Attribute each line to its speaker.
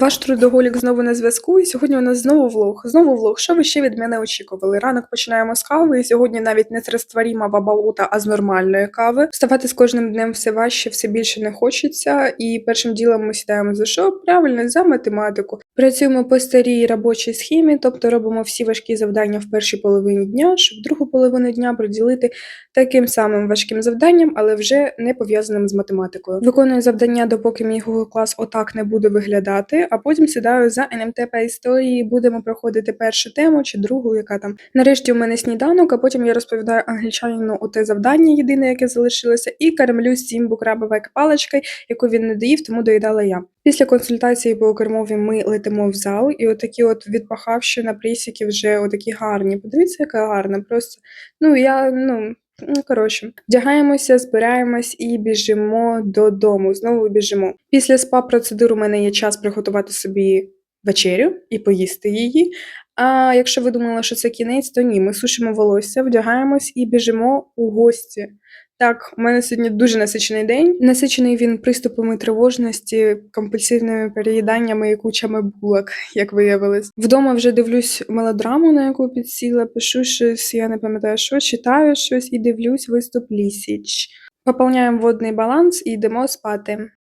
Speaker 1: Ваш трудоголік знову на зв'язку, і сьогодні у нас знову влог. Знову влог. Що ви ще від мене очікували? Ранок починаємо з кави, і сьогодні навіть не з розтворімого болота, а з нормальної кави. Вставати з кожним днем все важче, все більше не хочеться. І першим ділом ми сідаємо за що? Правильно, за математику. Працюємо по старій робочій схемі, тобто робимо всі важкі завдання в першій половині дня, щоб другу половину дня приділити таким самим важким завданням, але вже не пов'язаним з математикою. Виконую завдання, допоки мій Google клас отак не буде виглядати, а потім сідаю за НМТ по історії. Будемо проходити першу тему чи другу, яка там. Нарешті у мене сніданок, а потім я розповідаю англічанину оте завдання, єдине, яке залишилося, і кармлю Сімбу крабовою паличкою, яку він не доїв, тому доїдала я. Після консультації по кермові ми летимо в зал, і отакі от відпахавши на присіки вже отакі гарні. Подивіться, яка гарна. Просто ну я. Ну, коротше, вдягаємося, збираємось і біжимо додому. Знову біжимо. Після спа процедур у мене є час приготувати собі вечерю і поїсти її. А якщо ви думали, що це кінець, то ні, ми сушимо волосся, вдягаємось і біжимо у гості. Так, у мене сьогодні дуже насичений день. Насичений він приступами тривожності, компульсивними переїданнями і кучами булок, як виявилось. Вдома вже дивлюсь мелодраму, на яку підсіла, пишу щось, я не пам'ятаю, що читаю щось і дивлюсь виступ Лісіч. Поповняємо водний баланс і йдемо спати.